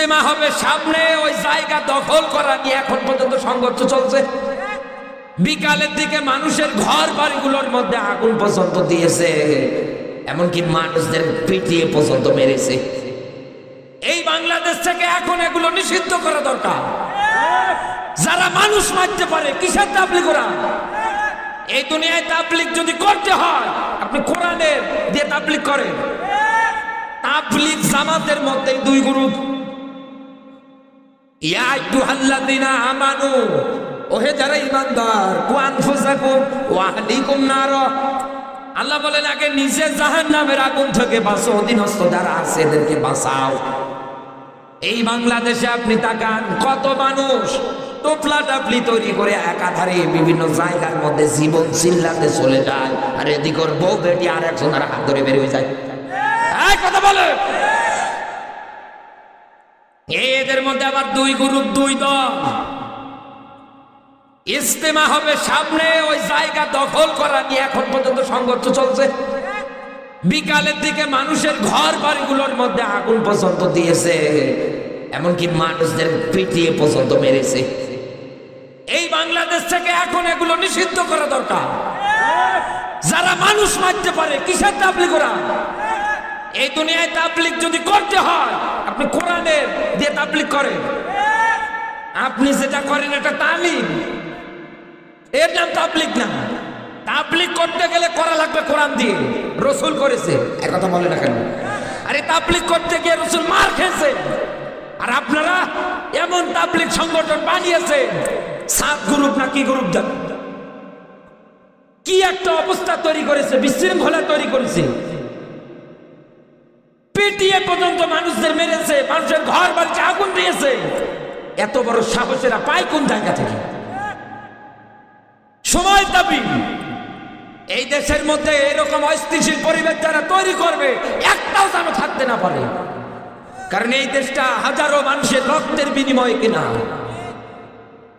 ইস্তেমা হবে সামনে, ওই জায়গা দখল করা নিয়ে এখন পর্যন্ত সংঘর্ষ চলছে। বিকালের দিকে মানুষের ঘর বাড়িগুলোর মধ্যে আগুন পর্যন্ত দিয়েছে, এমনকি মানুষদের পিটিয়ে পর্যন্ত মেরেছে। এই বাংলাদেশ থেকে এখন এগুলো নিষিদ্ধ করা দরকার। যারা মানুষ মারতে পারে, কিসের তাবলিগ করা এই দুনিয়ায় তাবলিগ যদি করতে হয়, আপনি কোরআনের দিয়ে তাবলিগ করেন। তাবলিগ জামাতের মধ্যে দুই গ্রুপ আল্লাহ বলেন, আগে নিজে জাহান্নামের আগুন থেকে বাঁচো, অধীনস্থ যারা আছে এদেরকে বাঁচাও। এই বাংলাদেশে আপনি তাকান, কত মানুষ টোপলা টাপলি তৈরি করে একাধারে বিভিন্ন জায়গার মধ্যে জীবন চিল্লাতে চলে যায়। আর এদিক ওর বউ, বেটি আর একজন আর হাত ধরে বের হয়ে যায়। কথা বলে এদের মধ্যে আবার দুই গ্রুপ, দুই দল। ইস্তেমা হবে সামনে, ওই জায়গা দখল করা নিয়ে এখন পর্যন্ত সংঘর্ষ চলছে। বিকালের দিকে মানুষের ঘর বাড়িগুলোর মধ্যে আগুন পর্যন্ত দিয়েছে। এমনকি মানুষদের পিটিয়ে পর্যন্ত মেরেছে। এই বাংলাদেশ থেকে এখন এগুলো নিষিদ্ধ করা দরকার। যারা মানুষ মারতে পারে, কিসের তাবলিগ করা এই দুনিয়ায় তাবলিক যদি করতে হয়, আপনি কোরআনের দিয়ে তাবলিগ করেন, আপনি যেটা করেন এটা তালিম। এর নাম তাবলিক না। তাবলিক করতে গেলে করা লাগবে কোরআন দিয়ে। রসুল করেছে। এক কথা বলে না কেন? আরে তাবলিক করতে গিয়ে রসুল মার খেয়েছে। আর আপনারা এমন তাবলিক সংগঠন বানিয়েছে, সাত গ্রুপ না কি গ্রুপ কি একটা অবস্থা তৈরি করেছে, বিশৃঙ্খলা তৈরি করেছে। পিটিয়ে পর্যন্ত মানুষদের মেরেছে, মানুষের ঘর বাড়িতে আগুন দিয়েছে। এত বড় সাহসেরা পায় কোন জায়গা থেকে? সময় দাবি। এই দেশের মধ্যে এরকম অস্থিতিশীল পরিবেশ যারা তৈরি করবে, একটাও যেন থাকতে না পারে। কারণ এই দেশটা হাজারো মানুষের রক্তের বিনিময়ে কেনা।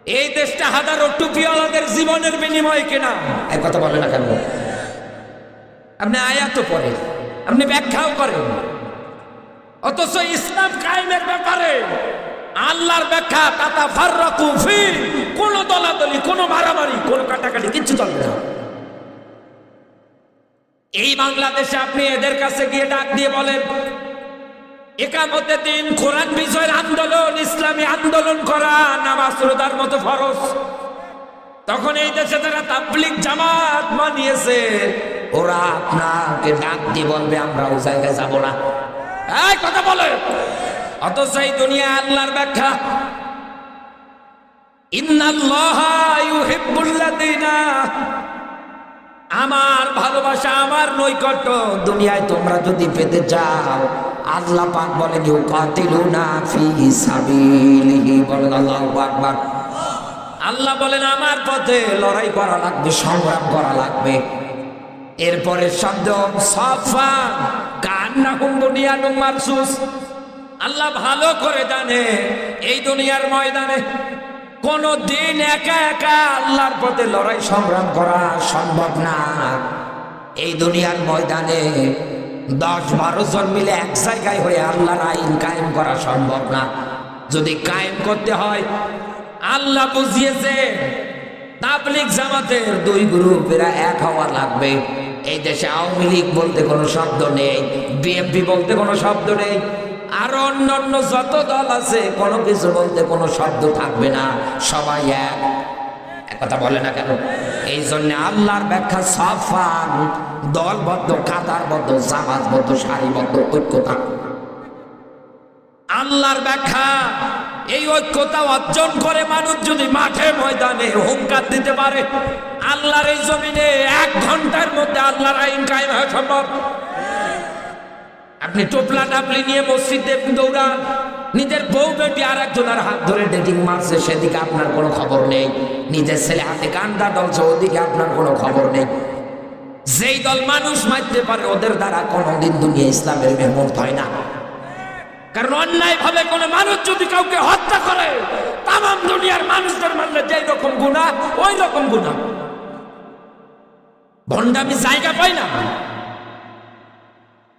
এই দেশটা হাজারো টুপিওয়ালাদের জীবনের বিনিময়ে কেনা। এক কথা বলে না কেন? আপনি আয়াত পড়ে আপনি ব্যাখ্যাও করেন। অথচ ইসলাম কায়েমের ব্যাপারে আল্লাহর ব্যাখ্যা তাতা ফাররাকু ফি, কোন দলাদলি, কোন মারামারি, কোন কাটাকাটি কিচ্ছু চলবে না। এই বাংলাদেশে আপনি এদের কাছে গিয়ে ডাক দিয়ে বলেন, একামতে দিন কোরআন বিষয়ের আন্দোলন, ইসলামী আন্দোলন করা, নামাজ রোদার মতো ফরজ। তখন এই দেশে যারা তাবলিক জামাত মানিয়েছে, ওরা আপনাকে ডাক দিয়ে বলবে আমরা ও জায়গায় যাব না। কথা বলে। অথচ এই দুনিয়া আল্লাহর ব্যাখ্যা। আমার ভালোবাসা, আমার নৈকট্য দুনিয়ায় তোমরা যদি পেতে চাও, আল্লাহ পাক বলেন, ইউকাতিলুনা ফি সাবিলিহি। বলেন আল্লাহু আকবার। আল্লাহ বলেন, আমার পথে লড়াই করা লাগবে, সংগ্রাম করা লাগবে। এরপরে শব্দ সাফা আল্লাহ ভালো করে জানে, এই দুনিয়ার ময়দানে কোন দিন একা একা আল্লাহর পথে লড়াই সংগ্রাম করা সম্ভব না। এই দুনিয়ার ময়দানে দশ বারো জন মিলে এক জায়গায় হয়ে আল্লাহর আইন কায়েম করা সম্ভব না। যদি কায়েম করতে হয়, আল্লাহ বুঝিয়েছে তাবলিক জামাতের দুই গ্রুপ এরা এক হওয়া লাগবে। এই দেশে আওয়ামী লীগ বলতে কোনো শব্দ নেই, বিএনপি বলতে কোনো শব্দ নেই, আর অন্য অন্য যত দল আছে, কোনো কিছু বলতে কোনো শব্দ থাকবে না, সবাই এক। কথা বলে না কেন? এই জন্য আল্লাহর ব্যাখ্যা সাফান, দলবদ্ধ, কাতারবদ্ধ, জামাতবদ্ধ, সারিবদ্ধ ঐক্যতা আল্লাহর ব্যাখ্যা এই ঐক্যতা অর্জন করে মানুষ যদি মাঠে ময়দানে হুঙ্কার দিতে পারে, আল্লাহর এই জমিনে এক ঘণ্টার মধ্যে আল্লাহর আইন কায়েম হওয়া সম্ভব। আপনি টোপলা টাপলি নিয়ে মসজিদে দৌড়ান, নিজের বউ বেটি আর একজনের হাত ধরে ডেটিং মারছে, সেদিকে আপনার কোনো খবর নেই। নিজের ছেলে হাতে কান্দা ডলছে, ওদিকে আপনার কোনো খবর নেই। যেই দল মানুষ মারতে পারে, ওদের দ্বারা কোনোদিন দুনিয়া ইসলামের মেহমত হয় না। কারণ অন্যায় ভাবে কোনো মানুষ যদি কাউকে হত্যা করে তাম দুনিয়ার মানুষদের মানলে যেই রকম গুণা ওই রকম গুণা ভণ্ডামি জায়গা পায় না।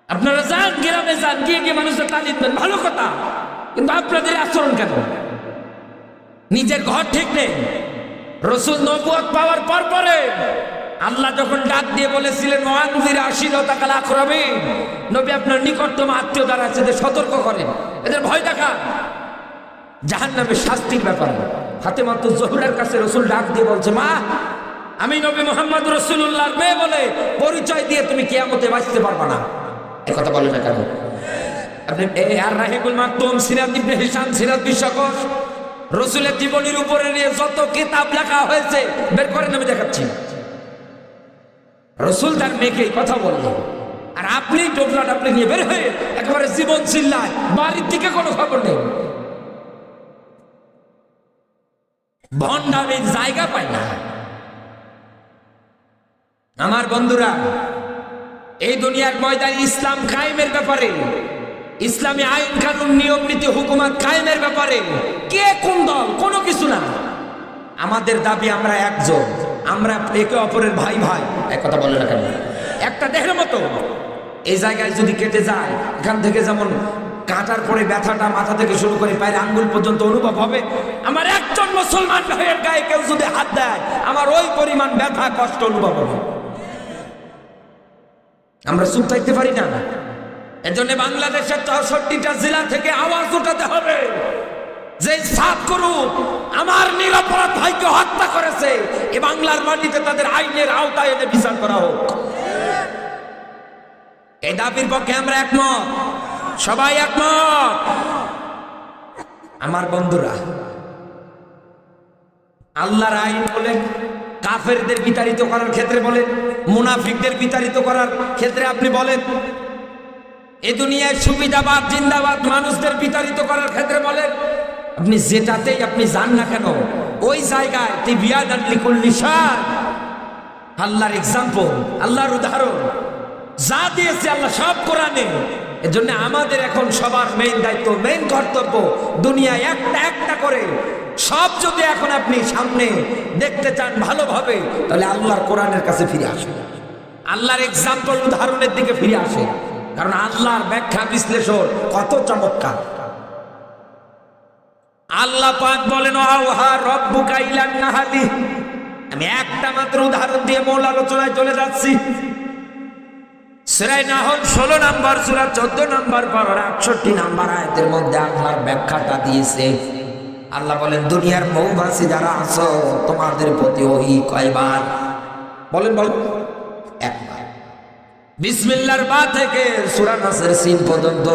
আপনারা যান, গ্রামে যান, গিয়ে গিয়ে মানুষের তালিম দেন ভালো কথা। কিন্তু আপনাদের আচরণ কেন নিজের ঘর ঠিক নেই। রসুল নবুয়ত পাওয়ার পর পরে আল্লাহ যখন ডাক দিয়ে বলেছিলেন, মহানবীর আশির তাকাল আখরাবে। নবী আপনার নিকটতম আত্মীয় দ্বারা আছে, যে সতর্ক করেন এদের ভয় দেখা। জাহান নামে শাস্তির ব্যাপার। হাতে মাত্র জহুরের কাছে রসুল ডাক দিয়ে বলছে, মা, আমি নবী মোহাম্মদ রসুল্লাহর মেয়ে বলে পরিচয় দিয়ে তুমি কেয়ামতে বাঁচতে পারবা না। এ কথা বলে না কেন? আপনি আর রাহিবুল মাকতুম, সিরাত ইবনে সিরাত বিশ্বকোষ রসুলের জীবনীর উপরে নিয়ে যত কিতাব লেখা হয়েছে, বের করেন আমি দেখাচ্ছি। রসুল তার মেয়েকে কথা বললেন আর আপনি টোপলা টাপলে নিয়ে বের হয়ে একেবারে জীবন চিল্লায়, বাড়ির দিকে কোনো খবর নেই। ভণ্ডামির জায়গা পায় না। আমার বন্ধুরা, এই দুনিয়ার ময়দান ইসলাম কায়েমের ব্যাপারে, ইসলামী আইন কানুন, নিয়ম নীতি, হুকুমাত কায়েমের ব্যাপারে কে কোন দল, কোনো কিছু না। আমাদের দাবি আমরা একজন। আমরা একে অপরের ভাই ভাই। এক কথা বলে না কেন? একটা দেহের মতো। এই জায়গায় যদি কেটে যায় এখান থেকে যেমন কাটার পরে ব্যথাটা মাথা থেকে শুরু করে পায়ের আঙ্গুল পর্যন্ত অনুভব হবে আমার একজন মুসলমান ভাইয়ের গায়ে কেউ যদি হাত দেয় আমার ওই পরিমাণ ব্যথা কষ্ট অনুভব হবে। আমরা চুপ থাকতে পারি না। এর এজন্য বাংলাদেশের চৌষট্টিটা জেলা থেকে আওয়াজ উঠাতে হবে। যে করুক, আমার নিরাপরাধ ভাইকে হত্যা করেছে, এ বাংলার মাটিতে তাদের আইনের আওতায় এনে বিচার করা হোক। এই দাবির পক্ষে আমরা একমত। সবাই একমত। আমার বন্ধুরা, আল্লাহর আইন বলেন কাফেরদের বিতাড়িত করার ক্ষেত্রে বলেন মুনাফিকদের বিতাড়িত করার ক্ষেত্রে আপনি বলেন। এ দুনিয়ায় সুবিধাবাদ, জিন্দাবাদ মানুষদের বিতাড়িত করার ক্ষেত্রে বলেন আপনি যেটাতেই আপনি যান না কেন, ওই জায়গায় আল্লাহর এক্সাম্পল আল্লাহর উদাহরণ। যা দিয়েছে আল্লাহ সব কোরআনে। এজন্য আমাদের এখন সবার মেইন দায়িত্ব মেইন কর্তব্য দুনিয়ায় একটা একটা করে। সব যদি এখন আপনি সামনে দেখতে চান ভালোভাবে, তাহলে আল্লাহর কোরআনের কাছে ফিরে আসুন। আল্লাহর এক্সাম্পল উদাহরণের দিকে ফিরে আসে কারণ আল্লাহর ব্যাখ্যা বিশ্লেষণ কত চমৎকার। আল্লাহ পাক বলেন আমি একটা মাত্র উদাহরণ দিয়ে মূল আলোচনায় চলে যাচ্ছি। সেরাই না হল ষোলো নাম্বার সুরা চোদ্দ নাম্বার, পারার আটষট্টি নাম্বার আয়তের মধ্যে আল্লাহর ব্যাখ্যাটা দিয়েছে। আল্লাহ বলেন, দুনিয়ার মৌবাসী যারা আছো, তোমাদের প্রতি ওই কয়বার? বলেন বলেন। একবার। বিসমিল্লার বা থেকে সুরা নাসের সিন পর্যন্ত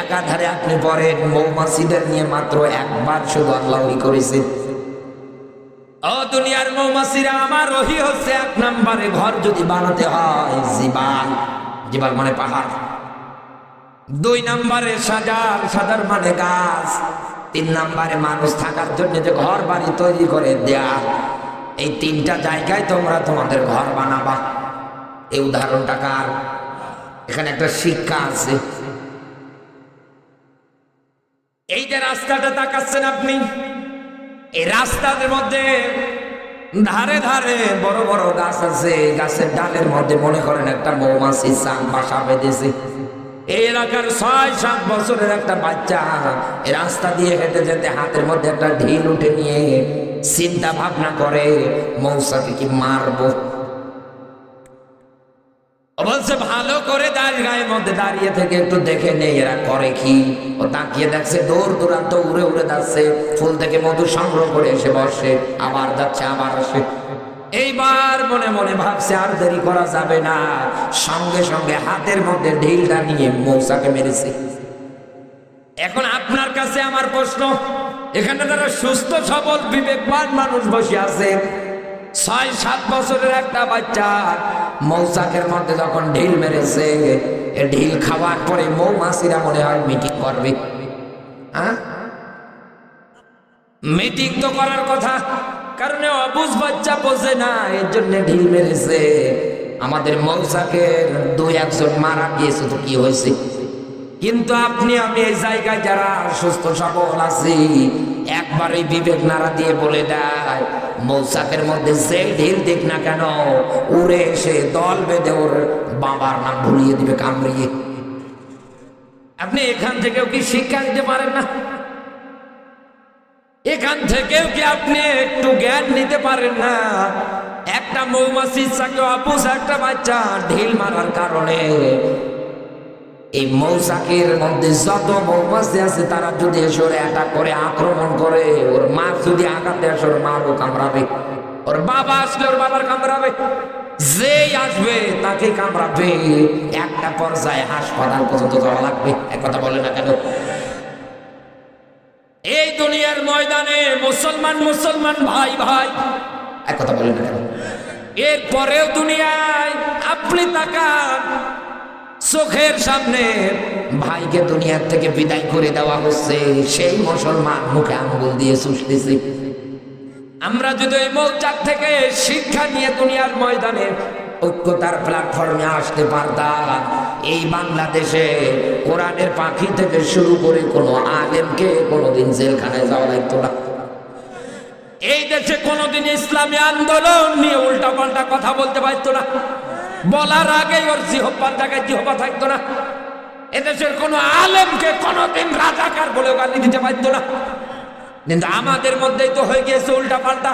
একাধারে আপনি পড়েন মৌমাছিদের নিয়ে মাত্র একবার শুধু আল্লাহ করেছে ও দুনিয়ার মৌমাছিরা, আমার রহি হচ্ছে এক নম্বরে ঘর যদি বানাতে হয় জিবাল জিবাল মানে পাহাড়। দুই নম্বরে সাজার সাজার মানে গাছ। তিন নম্বরে মানুষ থাকার জন্য যে ঘর বাড়ি তৈরি করে দেয়া এই তিনটা জায়গায় তোমরা তোমাদের ঘর বানাবা। এই উদাহরণটা কার? এখানে একটা শিক্ষা আছে। এই যে রাস্তাটা তাকাচ্ছেন আপনি, এই রাস্তার মধ্যে ধারে ধারে বড় বড় গাছ আছে। গাছের ডালের মধ্যে মনে করেন একটা মৌমাছি চান বাসা বেঁধেছে। এই এলাকার ছয় সাত বছরের একটা বাচ্চা রাস্তা দিয়ে হেঁটে যেতে হাতের মধ্যে একটা ঢিল উঠে নিয়ে চিন্তা ভাবনা করে মৌসাকে কি মারবো? করে দাঁড়িয়ে গায়ের মধ্যে দাঁড়িয়ে থেকে একটু দেখে নেই এরা করে কি? ও তাকিয়ে দেখছে, দূর দূরান্ত উড়ে উড়ে যাচ্ছে, ফুল থেকে মধু সংগ্রহ করে এসে বসে, আবার যাচ্ছে, আবার আসে। এইবার মনে মনে ভাবছে, আর দেরি করা যাবে না। সঙ্গে সঙ্গে হাতের মধ্যে ঢিলটা নিয়ে মৌসাকে মেরেছে। এখন আপনার কাছে আমার প্রশ্ন, এখানে যারা সুস্থ, সবল, বিবেকবান মানুষ বসে আছে ছয়, সাত বছরের একটা বাচ্চা মৌচাকের মধ্যে যখন ঢিল মেরেছে ঢিল খাওয়ার পরে মৌমাছিরা মনে হয় মিটিং করবে। মিটিং তো করার কথা, কারণ অবুজ বাচ্চা বোঝে না, এর জন্য ঢিল মেরেছে। আমাদের মৌচাকের দুই, একজন মারা গিয়েছে তো কি হয়েছে? কিন্তু আপনি, আমি এই জায়গায় যারা সুস্থ, সবল আছি একবার এই বিবেক নাড়া দিয়ে বলে দেয়, মৌসাকের মধ্যে যে ঢিল দিক না কেন? উড়ে এসে দল বেঁধে ওর বাবার নাম ভুলিয়ে দিবে কামড়িয়ে। আপনি এখান থেকেও কি শিক্ষা নিতে পারেন না? এখান থেকেও কি আপনি একটু জ্ঞান নিতে পারেন না? একটা মৌমাছির চাকে অপুষ একটা বাচ্চা ঢিল মারার কারণে এই মৌসাকের মধ্যে যত মৌমাছি আছে, তারা যদি এসরে অ্যাটাক করে, আক্রমণ করে, ওর মা যদি আঘাত দেয় ওর মারও কামড়াবে। ওর বাবা আসলে ওর বাবার কামড়াবে। যেই আসবে, তাকে কামড়াবে। একটা পর্যায়ে হাসপাতাল পর্যন্ত যাওয়া লাগবে। এক কথা বলে না কেন? এই দুনিয়ার ময়দানে মুসলমান মুসলমান, ভাই ভাই। এক কথা বলে না কেন? এরপরেও দুনিয়ায় আপনি তাকান। চোখের সামনে ভাইকে দুনিয়ার থেকে বিদায় করে দেওয়া হচ্ছে। সেই মুসলমান মুখে আঙ্গুল দিয়ে চুষতেছে। আমরা যদি ওই মৌচাক থেকে শিক্ষা নিয়ে দুনিয়ার ময়দানে ঐক্যতার প্ল্যাটফর্মে আসতে পারতাম, এই বাংলাদেশে কোরআনের পাখি থেকে শুরু করে কোনো আলেমকে কোনোদিন জেলখানায় যাওয়া লাগতো না। এই দেশে কোনোদিন ইসলামী আন্দোলন নিয়ে উল্টা পাল্টা কথা বলতে পারতো না। বলার আগেই ওর জিহব্বার জায়গায় জিহবা থাকতো না। এদেশের কোন আলেমকে কোনোদিন রাজাকার বলে গালি দিতে পারতো না। কিন্তু আমাদের মধ্যেই তো হয়ে গিয়েছে উল্টা পাল্টা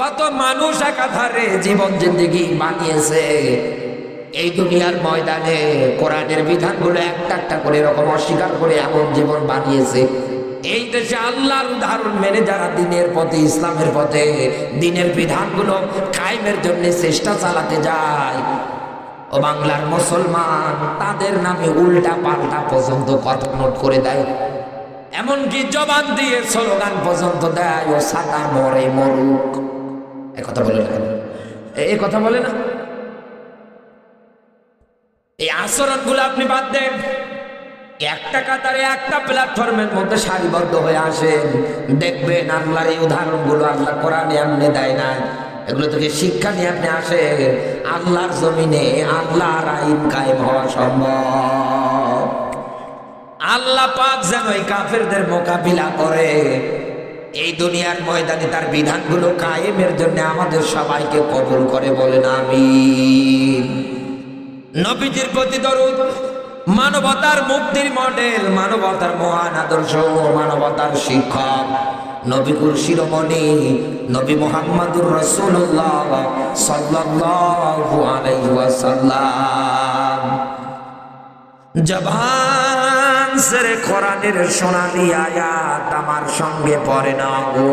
কত মানুষ একাধারে জীবন জিন্দিগি বানিয়েছে। এই দুনিয়ার ময়দানে কোরআনের বিধানগুলো একটা একটা করে এরকম অস্বীকার করে এমন জীবন বানিয়েছে। এই দেশে আল্লাহর উদাহরণ মেনে যারা দিনের পথে, ইসলামের পথে, দিনের বিধানগুলো কায়েমের জন্য চেষ্টা চালাতে যায়। ও বাংলার মুসলমান, তাদের নামে উল্টা পাল্টা পর্যন্ত কথা নোট করে দেয়। এমনকি জবান দিয়ে স্লোগান পর্যন্ত দেয়, ও সাদা মরে মরুক। এ কথা বলে না। এই কথা বলে না। এই আচরণগুলো আপনি বাদ দেন। একটা কাতারে একটা প্ল্যাটফর্মের মধ্যে সারিবদ্ধ হয়ে আসেন। দেখবেন আল্লাহর এই উদাহরণগুলো আল্লাহ কোরআনে আপনি দেয় না। এগুলো থেকে শিক্ষা নিয়ে আপনি আসেন। আল্লাহর জমিনে আল্লাহর আইন কায়েম হওয়া সম্ভব। আল্লাহ পাক যেন এই কাফেরদের মোকাবিলা করে। এই দুনিয়ার ময়দানে তার বিধানগুলো কায়েমের জন্য আমাদের সবাইকে কবুল করে বলেন আমি নবীজির প্রতি দরুদ মানবতার মুক্তির মডেল, মানবতার মহান আদর্শ, মানবতার শিক্ষক। নবীকুল শিরোমণি, নবী মোহাম্মদুর রসুল্লাহ ওয়াসাল্লাম। জবান সেরে কোরআনের সোনালি আয়াত আমার সঙ্গে পড়ে না গো